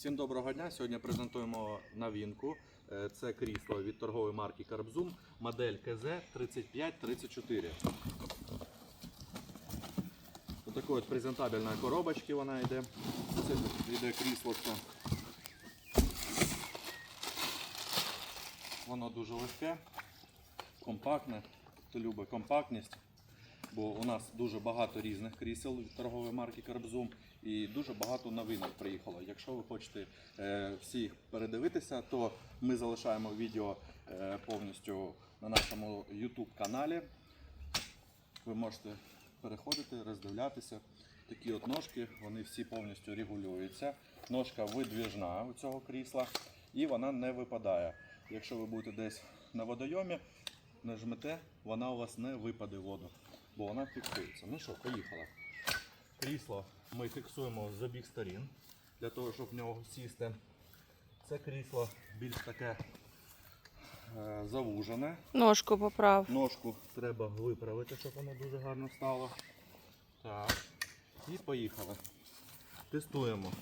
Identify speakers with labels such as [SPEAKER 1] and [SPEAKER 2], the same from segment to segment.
[SPEAKER 1] Всім доброго дня. Сьогодні презентуємо новинку. Е, Це крісло від торгової марки Карбзум, модель КЗ 3534. Ось такої от презентабельної коробочки вона йде. Це йде крісло. Воно дуже легке, компактне. Хто любить компактність, бо у нас дуже багато різних крісел від торгової марки Карбзум і дуже багато новинок приїхало. Якщо ви хочете е, всі їх передивитися, то ми залишаємо відео е, повністю на нашому YouTube каналі. Ви можете переходити, роздивлятися. Такі от ножки, вони всі повністю регулюються. Ножка видвіжна у цього крісла і вона не випадає. Якщо ви будете десь на водойомі, нажмете, вона у вас не випаде в воду, бо вона фіксується. Ну що, поїхала. Крісло ми фіксуємо з обох сторін для того, щоб в нього сісти. Це крісло більш таке е, завужене.
[SPEAKER 2] Ножку поправ.
[SPEAKER 1] Ножку треба виправити, щоб воно дуже гарно стало. Так. І поїхали. Тестуємо.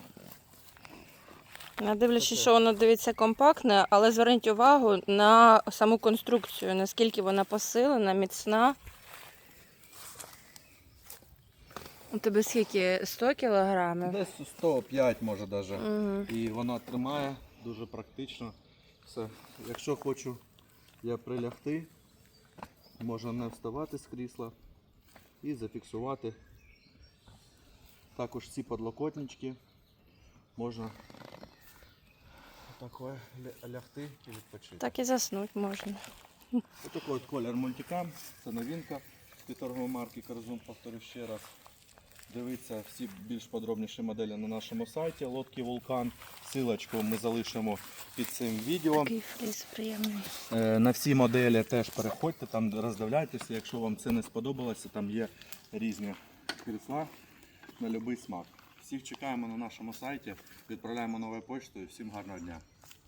[SPEAKER 2] Не дивлячись, що воно дивиться компактне, але зверніть увагу на саму конструкцію, наскільки вона посилена, міцна. У тебе скільки? 100 кілограмів?
[SPEAKER 1] Десь 105 може навіть.
[SPEAKER 2] Угу.
[SPEAKER 1] І вона тримає дуже практично. Все. Якщо хочу я прилягти, можна не вставати з крісла і зафіксувати. Також ці подлокотнички можна отак лягти і відпочити.
[SPEAKER 2] Так і заснути можна.
[SPEAKER 1] Ось такий от колір мультикам, це новинка від торгової марки Карзум, повторю ще раз. Дивіться всі більш подробніші моделі на нашому сайті лодки Вулкан. Силочку ми залишимо під цим відео.
[SPEAKER 2] Такий фліс приємний.
[SPEAKER 1] Е, На всі моделі теж переходьте, там роздивляйтеся, якщо вам це не сподобалося, там є різні крісла на будь-який смак. Всіх чекаємо на нашому сайті, відправляємо новою почтою. Всім гарного дня.